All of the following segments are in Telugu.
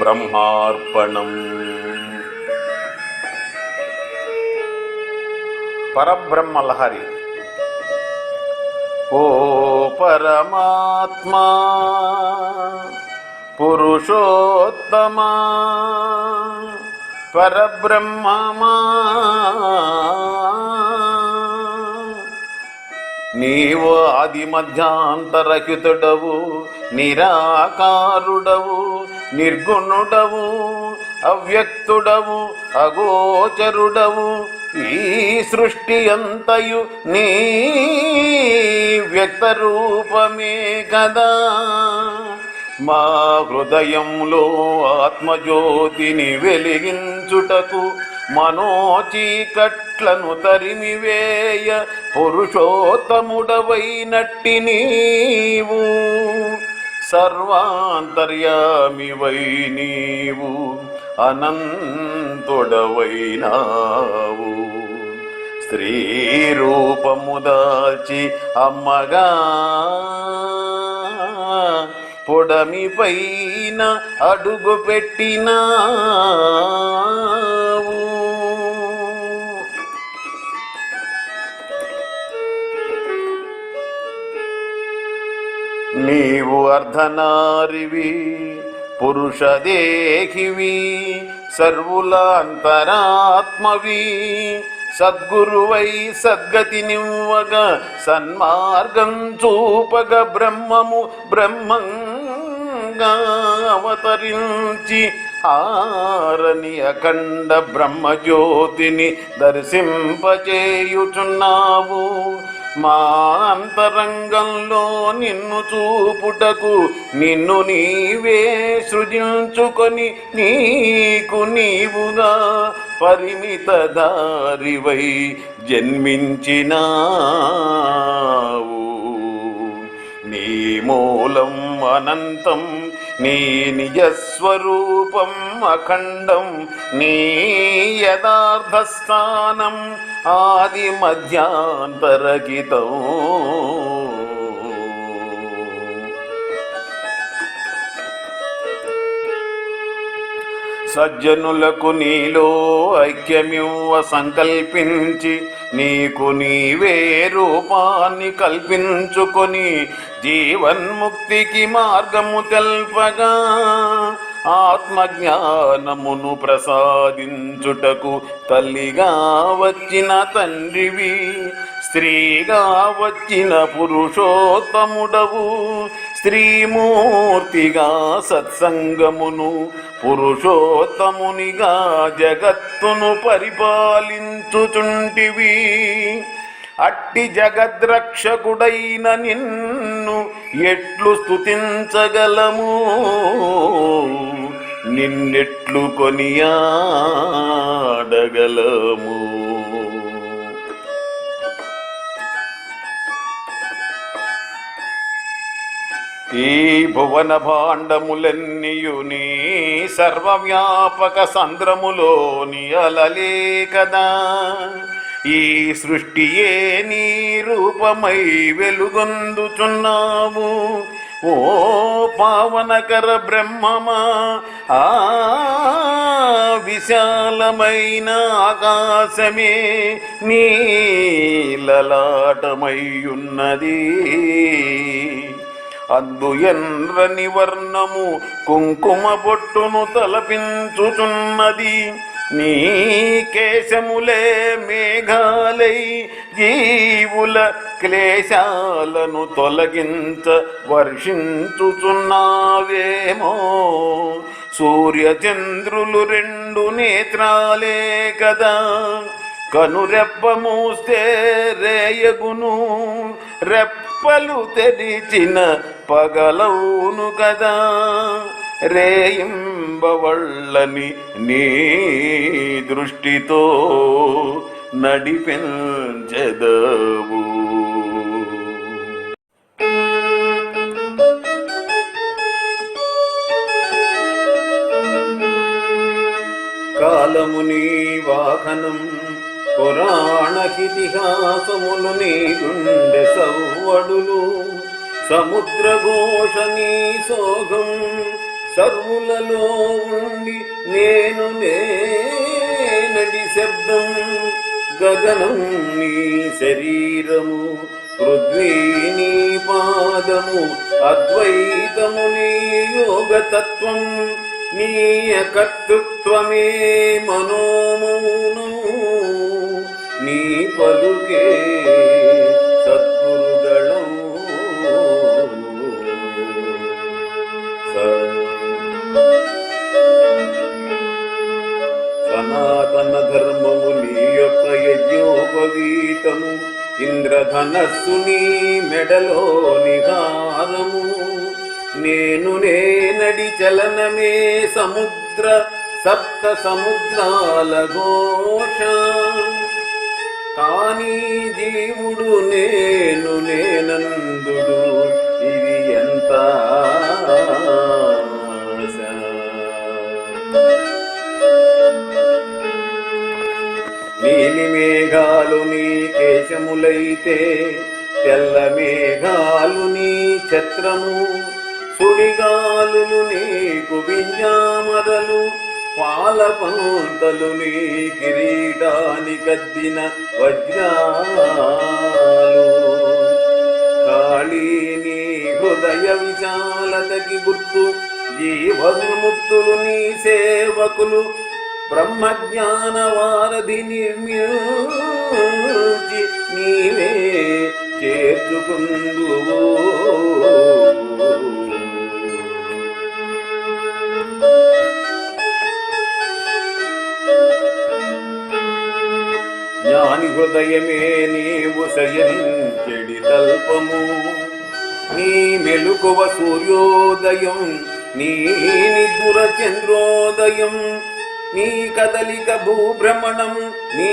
బ్రహ్మార్పణం పరబ్రహ్మ లహరి ఓ పరమాత్మా పురుషోత్తమా పరబ్రహ్మమా నీవు ఆది మధ్యాంతరహితుడవు నిరాకారుడవు నిర్గుణుడవు అవ్యక్తుడవు అగోచరుడవు. ఈ సృష్టి అంతయు నీ వ్యక్త రూపమే కదా. మా హృదయంలో ఆత్మజ్యోతిని వెలిగించుటకు మనోచీకట్లను తరిమివేయ పురుషోత్తముడవైనట్టి నీవు. సర్వాంతర్యామివై నీవు అనంతుడవైనావు. స్త్రీ రూపముదాల్చి అమ్మగా పొడమి పైన అడుగు పెట్టినావు నీవు అర్ధనారివి పురుషదేహివి సర్వుల అంతరాత్మవి సద్గురువై సద్గతి నివ్వగ సన్మార్గం చూపగ బ్రహ్మము బ్రహ్మంగా అవతరించి ఆరని అఖండ బ్రహ్మజ్యోతిని దర్శింపచేయుచున్నావు. మా అంతరంగంలో నిన్ను చూపుటకు నిన్ను నీవే సృజించుకొని నీకు నీవుగా పరిమిత దారివై జన్మించినావు. నీ మూలం అనంతం నీ నిజస్వరూపం అఖండం నీ యథార్థస్థానం ఆది మధ్యాంతరగితం సజ్జనులకు నీలో ఐక్యమివ్వ సంకల్పించి నీకు నీవే రూపాన్ని కల్పించుకొని జీవన్ముక్తికి మార్గము తెల్పగా ఆత్మజ్ఞానమును ప్రసాదించుటకు తల్లిగా వచ్చిన తండ్రివి స్త్రీగా వచ్చిన పురుషోత్తముడవు. శ్రీమూర్తిగా సత్సంగమును పురుషోత్తమునిగా జగత్తును పరిపాలించుచుంటివి. అట్టి జగద్రక్షకుడైన నిన్ను ఎట్లు స్తుతించగలము? నిన్నెట్లు కొనియాడగలము? ఈ భువన భాండములన్నీయు నీ సర్వవ్యాపక సంద్రములోని అలలే కదా ఈ సృష్టియే నీ రూపమై వెలుగొందుచున్నావు. ఓ పావనకర బ్రహ్మమా ఆ విశాలమైన ఆకాశమే నీ నీలలాటమయ్యున్నది అద్దు ఎన్రని వర్ణము కుంకుమ బొట్టును తలపించుచున్నది. నీ కేశములే మేఘాలై జీవుల క్లేశాలను తొలగించ వర్షించుచున్నావేమో. సూర్యచంద్రులు రెండు నేత్రాలే కదా. కనురెప్ప మూస్తే రేయగును రెప్పలు తెరిచిన పగలవును కదా రేయింబవళ్ళని నీ దృష్టితో నడిపించెదవు. కాలముని వాహనం పురాణకితిహాసములు నీకుండె సవ్వడులు. సముద్ర ఘోష నీ సోగం సర్వులలో ఉండి నేను నేనడి శబ్దం. గగనం నీ శరీరము పృథ్వీ నీ పాదము అద్వైతము నీ యోగతత్వం. నీ కర్తృత్వమే మనోమౌనం నీ పలుకే సద్గురుదళం సనాతన ధర్మము నీ యొక్క యజ్ఞోపవీతము ఇంద్రధనస్సు నీ మెడలో నిహారము. నేను నేనడి చలనమే సముద్ర సప్త సముద్రాల ఘోష. కానీ జీవుడు నేను నేనందుడు. ఇది ఎంత ఆశ. నీలి మేఘాలు నీ కేశములైతే తెల్ల మేఘాలు నీ ఛత్రము. సుడిగాలు నీకు వింజామరలు పాల పంతలు నీ కిరీటానికద్దిన వజ్రాలు. కాళీ నీ హృదయ విశాలతకి గుర్తు జీవన్ముక్తులు నీ సేవకులు బ్రహ్మజ్ఞాన వారధి నిర్మించి నీవే చేర్చుకుందువో. జ్ఞాని హృదయమే నీవు శయనించెడి తల్పము. నీ మెలుకువ సూర్యోదయం నీ నిద్ర చంద్రోదయం నీ కదలిక భూభ్రమణం నీ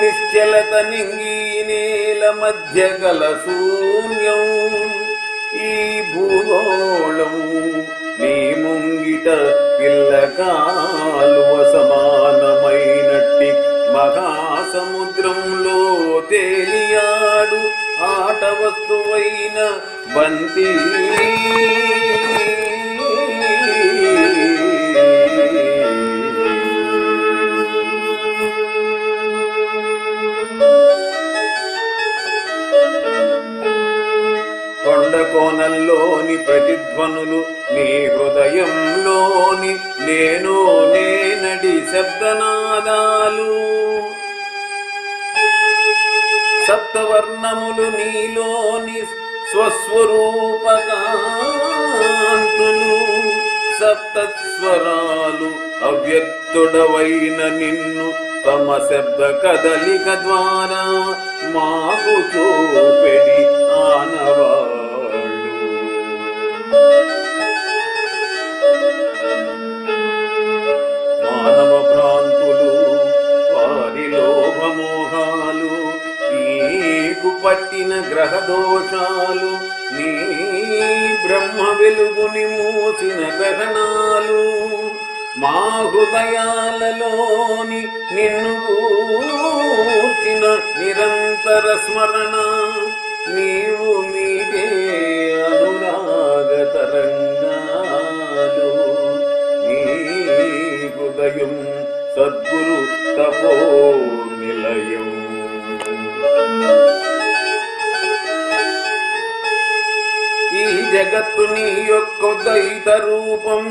నిశ్చలత నింగి నేల మధ్య గల శూన్యం. ఈ భూగోళం నీ ముంగిట పిల్లకాలువ సమానమైనట్టి మహాసముద్రంలో తేలియాడు ఆట వస్తువైన బంతి. కోనల్లోని ప్రతిధ్వనులు నీ హృదయంలోని నేను నేనడి శబ్దనాదాలు. సప్తవర్ణములు నీలోని స్వస్వరూపకాంతులు. సప్తస్వరాలు అవ్యక్తుడవైన నిన్ను తమ శబ్ద కదలిక ద్వారా మాకు చూపెడి ఆనవా పట్టిన గ్రహ దోషాలు నీ బ్రహ్మ వెలుగుని మూసిన గ్రహణాలు. మా హృదయాలలోని నిన్ను కూర్చిన నిరంతర స్మరణ నీవు మీదే అనురాగ తరంగ జగత్తు నీ యొక్క ద్వైత రూపం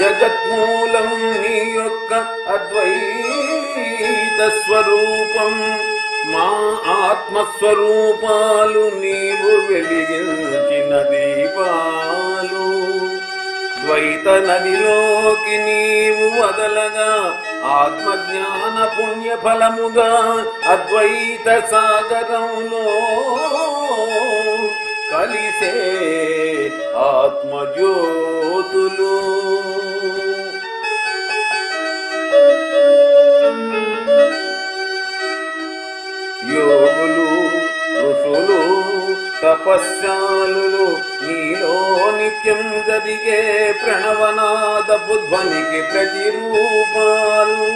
జగత్మూలం నీ యొక్క అద్వైత స్వరూపం మా ఆత్మస్వరూపాలు నీవు వెలిగించిన దీపాలు. ద్వైత నదిలోకి నీవు వదలగా ఆత్మజ్ఞాన పుణ్య ఫలముగా అద్వైత సాగరంలో కలిసే ఆత్మజ్యోతులు. యోగులు ఋషులు తపస్యాలు నీలో నిత్యం జరిగే ప్రణవనాద బుధ్వనికి ప్రతిరూపాలు.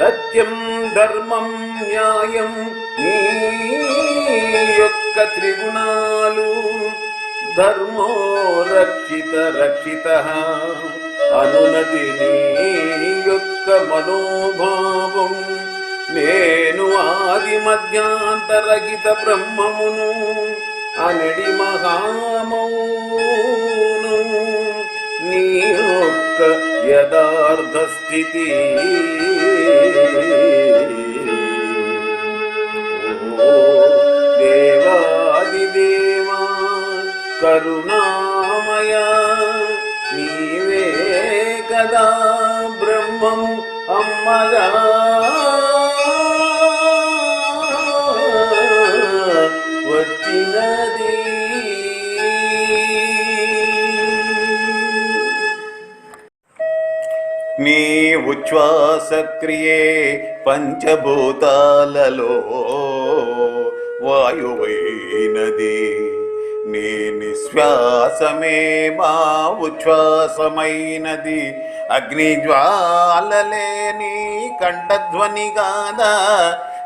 సత్యం ధర్మం న్యాయం నీ యొక్క త్రిగుణాలు ధర్మో రక్షిత రక్షిత అనునది నీ యొక్క మనోభావం నేను ఆది మధ్యాంతరగిత బ్రహ్మమును అనడి మహామౌను నీ యొక్క యథార్థ స్థితి. ఓ దేవాది దేవా కరుణామయ నీవే కదా ఉచ్ఛ్వాసక్రియే పంచభూతాలలో వాయువైనది. నీ నిశ్వాసమే మా ఉచ్ఛ్వాసమైనది. అగ్నిజ్వాలలే నీ కంఠధ్వని కాదా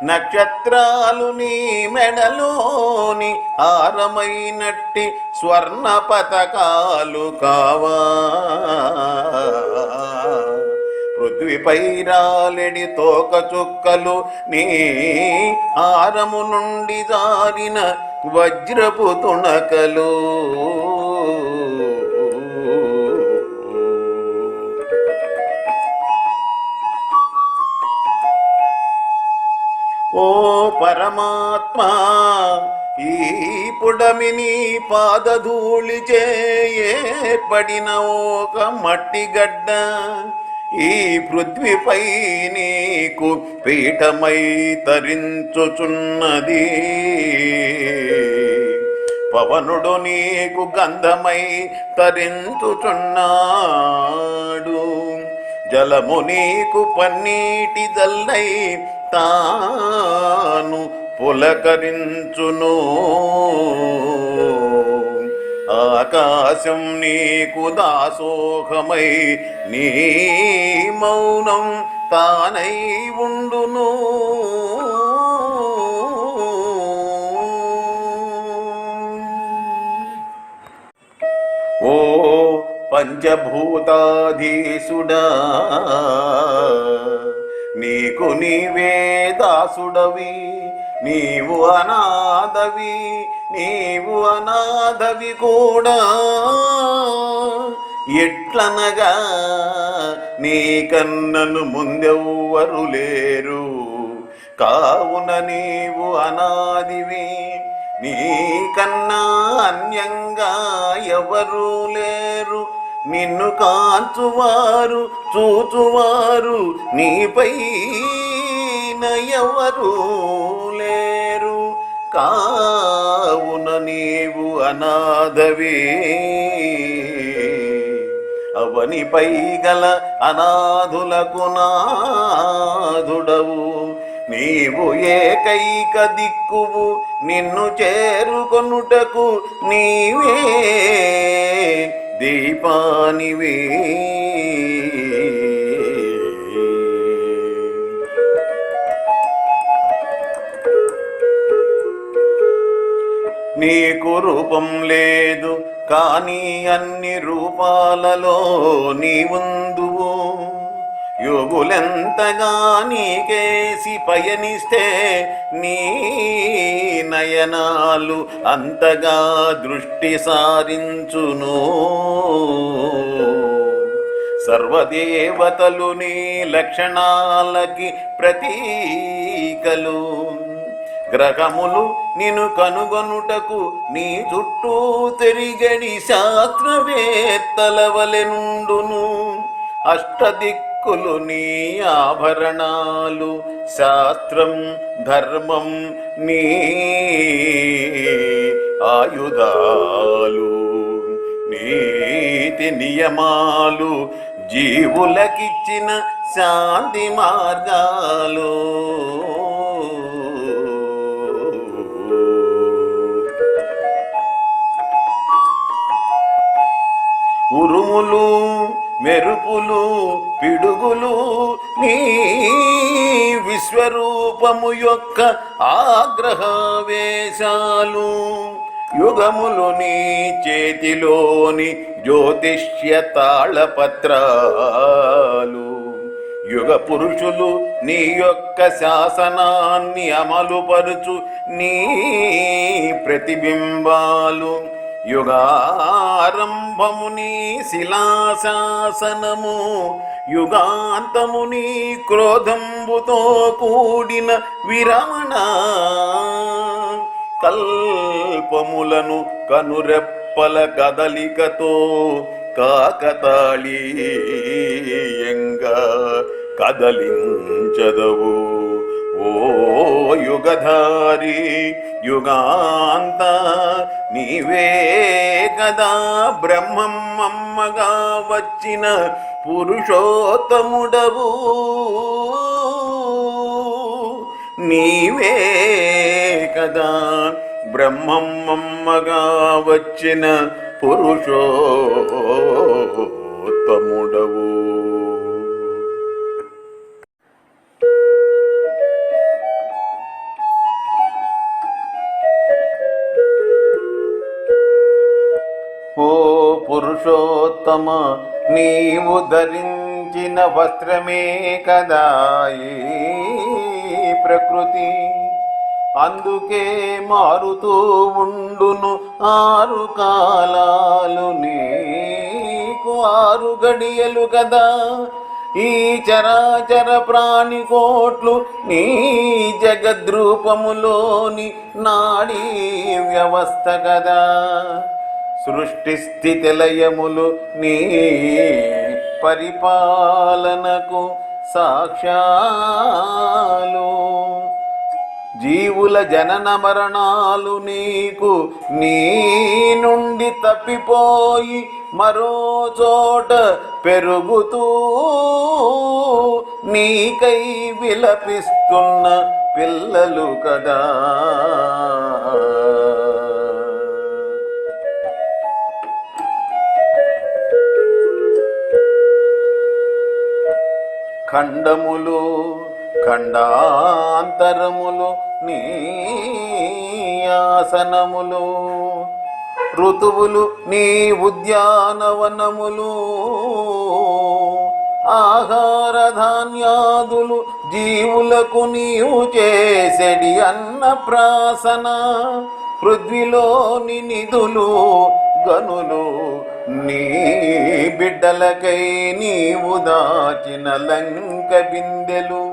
నక్షత్రాలు నీ మెడలోని హారమైనట్టి స్వర్ణ పతకాలు కావా. పృథ్వీపై రాలెడి తోక చుక్కలు నీ హారము నుండి జారిన వజ్రపు తుణకలు. ఓ పరమాత్మా ఈ పుడమిని పాదధూళి ఏర్పడిన ఒక మట్టి గడ్డ. ఈ పృథ్వీపై నీకు పీఠమై తరించుచున్నది. పవనుడు నీకు గంధమై తరించుచున్నాడు. జలము నీకు పన్నీటి జల్లై తాను పులకరించును. ఆకాశం నీకు దాసోహమై నీ మౌనం తానై ఉండును. ఓ పంచభూతాధీసుడా నీకు నీవే దాసుడవి. నీవు అనాథవి నీవు అనాథవి కూడా. ఎట్లనగా నీ కన్నను ముందెవ్వరు లేరు. కావున నీవు అనాదివి నీ కన్నా అన్యంగా ఎవరు లేరు. నిన్ను కాచువారు చూచువారు నీపై ఎవరు? కావున నీవు అనాథవే. అవనిపై గల అనాథులకు నాథుడవు. నీవు ఏకైక దిక్కువు నిన్ను చేరుకొనుటకు నీవే దీపానివే. నీకు రూపం లేదు కానీ అన్ని రూపాలలో నీవుందువు. యోగులెంతగా నీకేసి పయనిస్తే నీ నయనాలు అంతగా దృష్టి సారించును. సర్వదేవతలు నీ లక్షణాలకి ప్రతీకలు. గ్రహములు నిన్ను కనుగొనుటకు నీ చుట్టూ తిరిగడి శాస్త్రవేత్తల వలెనుండును అష్టదిక్కులు నీ ఆభరణాలు శాస్త్రం ధర్మం నీ ఆయుధాలు. నీతి నియమాలు జీవులకిచ్చిన శాంతి మార్గాలు. ఉరుములు మెరుపులు పిడుగులు నీ విశ్వరూపము యొక్క ఆగ్రహవేశాలు. యుగములు నీ చేతిలోని జ్యోతిష్య తాళపత్రాలు. యుగ పురుషులు నీ యొక్క శాసనాన్ని అమలుపరుచు నీ ప్రతిబింబాలు. యుగారంభముని శిలాశాసనము యుగాంతముని క్రోధంబుతో కూడిన విరమణ. కల్పములను కనురెప్పల కదలికతో కాకతాళీయంగా కదలించదవు. ఓ యుగధారి యుగాంత నీవే కదా బ్రహ్మం అమ్మగా వచ్చిన పురుషోత్తముడవు. నీవే కదా బ్రహ్మమ్మగా వచ్చిన పురుషోత్తముడవు. పురుషోత్తమ నీవు ధరించిన వస్త్రమే కదా ప్రకృతి. అందుకే మారుతూ ఉండును ఆరు కాలాలు నీకు ఆరు గడియలు కదా. ఈ చరాచర ప్రాణి కోట్లు నీ జగద్రూపములోని నాడీ వ్యవస్థ కదా. సృష్టి స్థితి లయములు నీ పరిపాలనకు సాక్ష్యాలు. జీవుల జనన మరణాలు నీకు నీ నుండి తప్పిపోయి మరో చోట పెరుగుతూ నీకై విలపిస్తున్న పిల్లలు కదా. ఖండములు ఖండాంతరములు నీ ఆసనములు. ఋతువులు నీ ఉద్యానవనములు. ఆహార ధాన్యాదులు జీవులకు నీవు చేసెడి అన్నప్రాసన. పృథ్వీలోని నిధులు గనులు నీ బిడ్డలకై నీవు దాచిన లంక బిందెలు.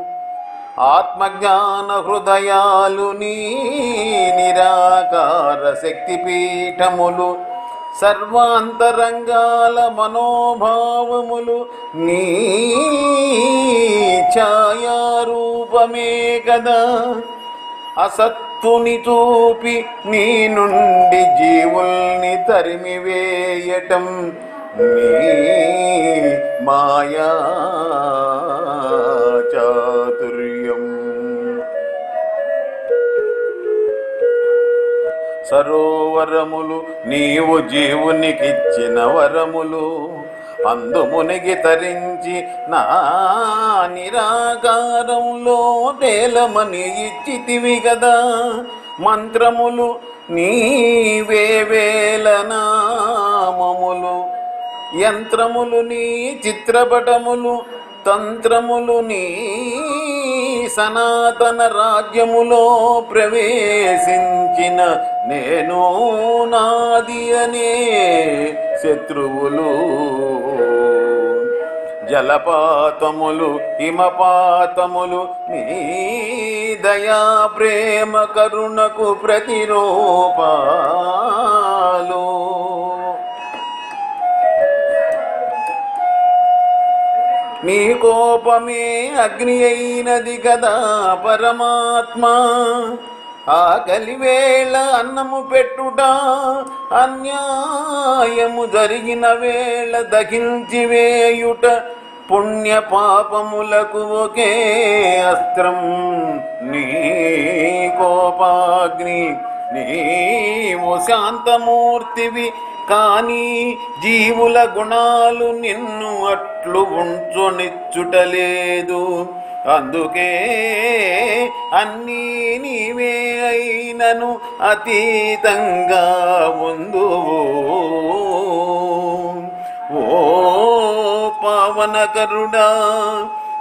ఆత్మజ్ఞాన హృదయాలు నీ నిరాకార శక్తి పీఠములు సర్వాంతరంగాల మనోభావములు నీ ఛాయారూపమే కదా అసత్తుని చూపి నీ నుండి జీవుల్ని తరిమివేయటం నీ మాయా చాతుర్యం. సరోవరములు నీవు జీవునికిచ్చిన వరములు అందుమునిగి తరించి నా నిరాకారంలో తేలమని ఇచ్చితివి కదా మంత్రములు నీవే వేల నామములు. యంత్రములు నీ చిత్రపటములు తంత్రములు నీ సనాతన రాజ్యములో ప్రవేశించిన నేను నాది అనే శత్రువులు జలపాతములు హిమపాతములు నీ దయా ప్రేమ కరుణకు ప్రతిరూపాలు. నీ కోపమే అగ్ని అయినది కదా పరమాత్మ. ఆకలివేళ అన్నము పెట్టుట అన్యాయము జరిగిన వేళ దగించివేయుట పుణ్య పాపములకు ఒకే అస్త్రం. నీ కోపాగ్ని నీవు శాంతమూర్తివి కానీ జీవుల గుణాలు నిన్ను అట్లు ఉంచునిచ్చుటలేదు అందుకే అన్నీ నీవే అయినను అతీతంగా ముందు. ఓ పావనకరుడా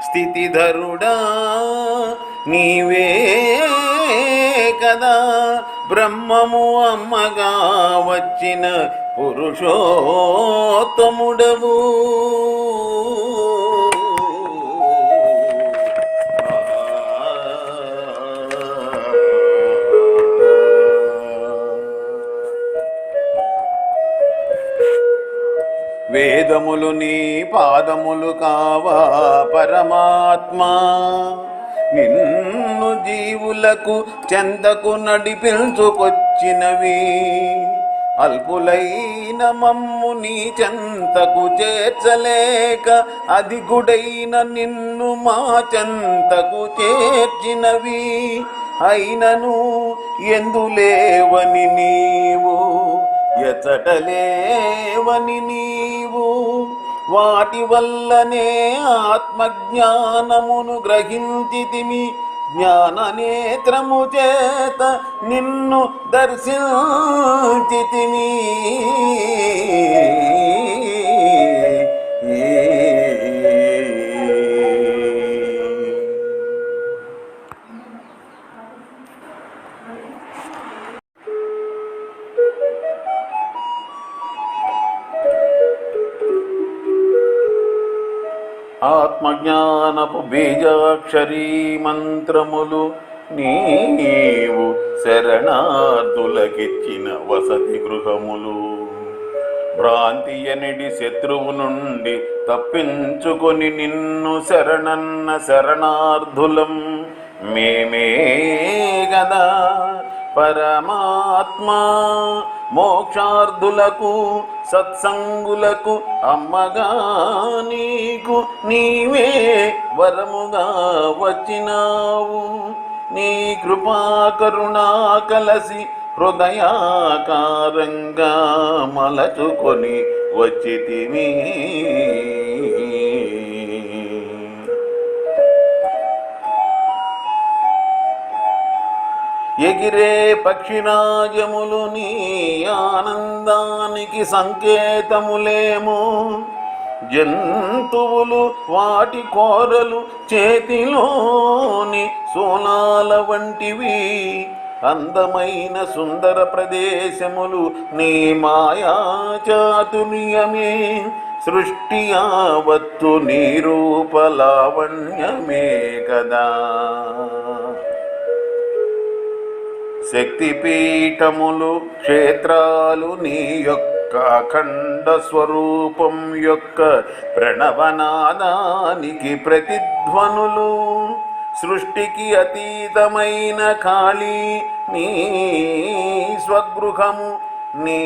స్థితిధరుడా నీవే కదా బ్రహ్మము అమ్మగా వచ్చిన పురుషోత్తముడవు. పాదములు నీ పాదములు కావా పరమాత్మా. నిన్ను జీవులకు చెందకు నడిపించుకొచ్చినవి. అల్పులైన మమ్ము నీ చెంతకు చేర్చలేక గుడైన నిన్ను మా చెంతకు చేర్చినవి. అయినను ఎందులేవని నీవు ఎచ్చటలేవని నీవు వాటి వల్లనే ఆత్మజ్ఞానమును గ్రహించితిమి. జ్ఞాననేత్రము చేత నిన్ను దర్శించితిమి. ఆత్మజ్ఞానపు బీజాక్షరీ మంత్రములు నీవు శరణార్థులకిచ్చిన వసతి గృహములు. భ్రాంతి ఎనిడి శత్రువు నుండి తప్పించుకొని నిన్ను శరణన్న శరణార్థులం. మేమే గదా పరమాత్మా మోక్షార్థులకు సత్సంగులకు అమ్మగా నీకు నీవే వరముగా వచ్చినావు. నీ కృపా కరుణా కలసి హృదయాకారంగా మలచుకొని వచ్చితివి. ఎగిరే పక్షిరాజములు నీ ఆనందానికి సంకేతములేమో. జంతువులు వాటి కోరలు చేతిలోని సోనాల వంటివి. అందమైన సుందర ప్రదేశములు నీ మాయా చాతుర్యమే. సృష్టి యావత్తు నీ రూపలావణ్యమే కదా. శక్తిపీఠములు క్షేత్రాలు నీ యొక్క అఖండ స్వరూపం యొక్క ప్రణవనాదానికి ప్రతిధ్వనులు. సృష్టికి అతీతమైన ఖాళీ నీ స్వగృహము నీ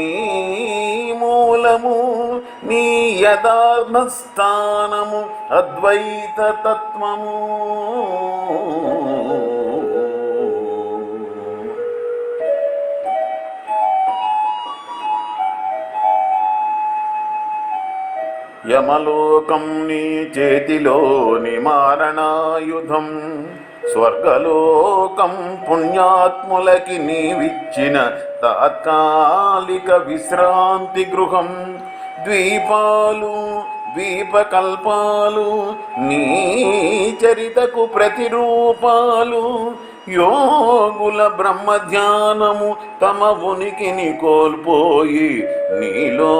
మూలము నీ యథార్థ స్థానము అద్వైత తత్వము. యమలోకం నీ చేతిలోని మారణాయుధం. స్వర్గలోకం పుణ్యాత్ములకి నీవిచ్చిన తాత్కాలిక విశ్రాంతి గృహం. ద్వీపాలు ద్వీపకల్పాలు నీ చరితకు ప్రతిరూపాలు. యోగుల బ్రహ్మధ్యానము తమ ఉనికిని కోల్పోయి నీలో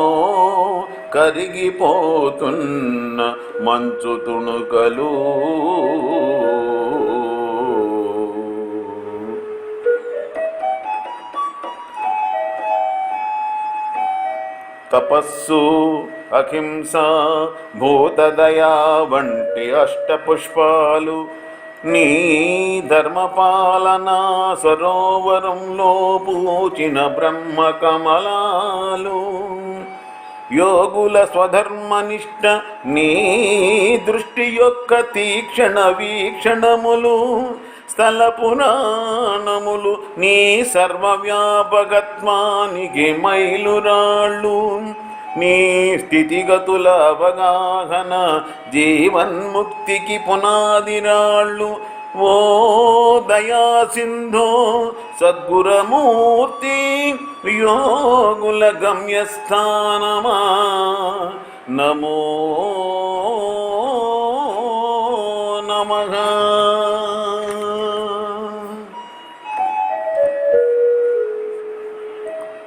కరిగిపోతున్న మంచు తుణుకలు. తపస్సు అహింస భూతదయా వంటి అష్టపుష్పాలు నీ ధర్మపాలన సరోవరంలో పూచిన బ్రహ్మ కమలాలు. యోగుల స్వధర్మనిష్ట నీ దృష్టి యొక్క తీక్షణ వీక్షణములు స్థల పురాణములు నీ సర్వవ్యాపకత్వానికి మైలురాళ్ళు నీ స్థితిగతుల అవగాహన జీవన్ముక్తికి పునాదిరాళ్ళు ఓ దయా సింధో సద్గురమూర్తి యోగుల గమ్యస్థానమా. నమో నమ.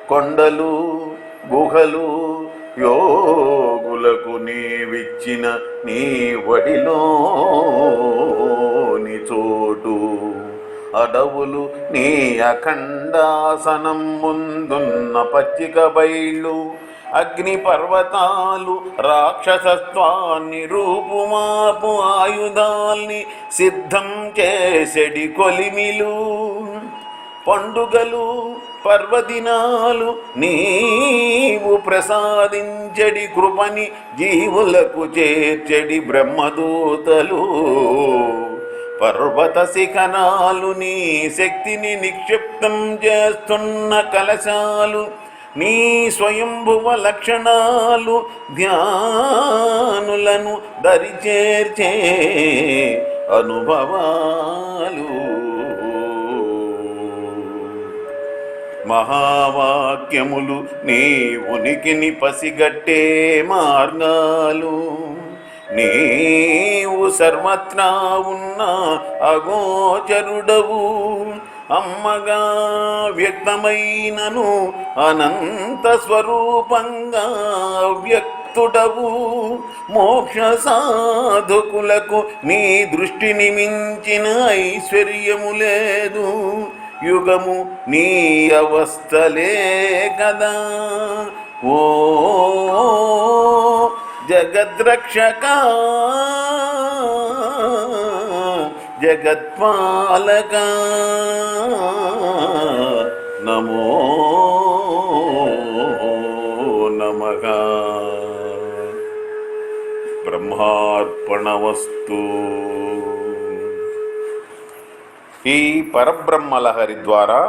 కొండలు గుహలు యోగులకు నీవిచ్చిన నీ వడిలోని చోటు. అడవులు నీ అఖండాసనం ముందున్న పచ్చిక బయళ్ళు అగ్ని పర్వతాలు రాక్షసత్వాన్ని రూపుమాపు ఆయుధాల్ని సిద్ధం చేసెడి కొలిమిలు. పండుగలు పర్వదినాలు నీవు ప్రసాదించడి కృపని జీవులకు చేర్చడి బ్రహ్మదూతలు. పర్వత శిఖనాలు నీ శక్తిని నిక్షిప్తం చేస్తున్న కలశాలు నీ స్వయంభువ లక్షణాలు ధ్యానులను దరిచేర్చే అనుభవాలు. మహావాక్యములు నీ ఉనికిని పసిగట్టే మార్గాలు. నీవు సర్వత్రా ఉన్న అగోచరుడవు. అమ్మగా వ్యక్తమైనను అనంత స్వరూపంగా వ్యక్తుడవు. మోక్ష సాధకులకు నీ దృష్టిని మించిన ఐశ్వర్యము లేదు. యుగము నీ అవస్థలే కదా ఓ జగద్రక్షక. జగత్పాలక. నమో నమ. బ్రహ్మార్పణవస్తు ఈ పరబ్రహ్మ లహరి ద్వారా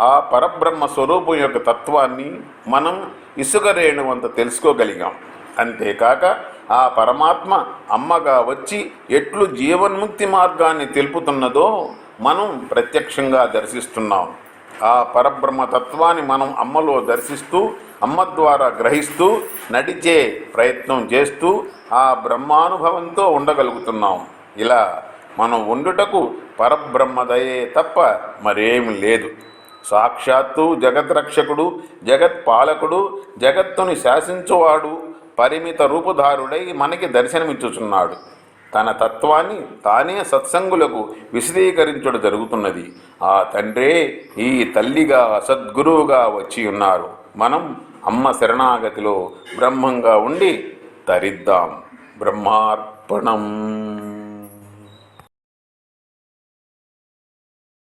ఆ పరబ్రహ్మ స్వరూపం యొక్క తత్వాన్ని మనం ఇసుక రేణువంత తెలుసుకోగలిగాం. అంతేకాక ఆ పరమాత్మ అమ్మగా వచ్చి ఎట్లు జీవన్ముక్తి మార్గాన్ని తెలుపుతున్నదో మనం ప్రత్యక్షంగా దర్శిస్తున్నాం. ఆ పరబ్రహ్మ తత్వాన్ని మనం అమ్మలో దర్శిస్తూ అమ్మ ద్వారా గ్రహిస్తూ నడిచే ప్రయత్నం చేస్తూ ఆ బ్రహ్మానుభవంతో ఉండగలుగుతున్నాం. ఇలా మనం ఉండుటకు పరబ్రహ్మదయే తప్ప మరేం లేదు. సాక్షాత్తు జగద్రక్షకుడు జగత్పాలకుడు జగత్తుని శాసించువాడు పరిమిత రూపుధారుడై మనకి దర్శనమిచ్చుచున్నాడు. తన తత్వాన్ని తానే సత్సంగులకు విశదీకరించడం జరుగుతున్నది. ఆ తండ్రే ఈ తల్లిగా సద్గురువుగా వచ్చి ఉన్నారు మనం అమ్మ శరణాగతిలో బ్రహ్మంగా ఉండి తరిద్దాం. బ్రహ్మార్పణం.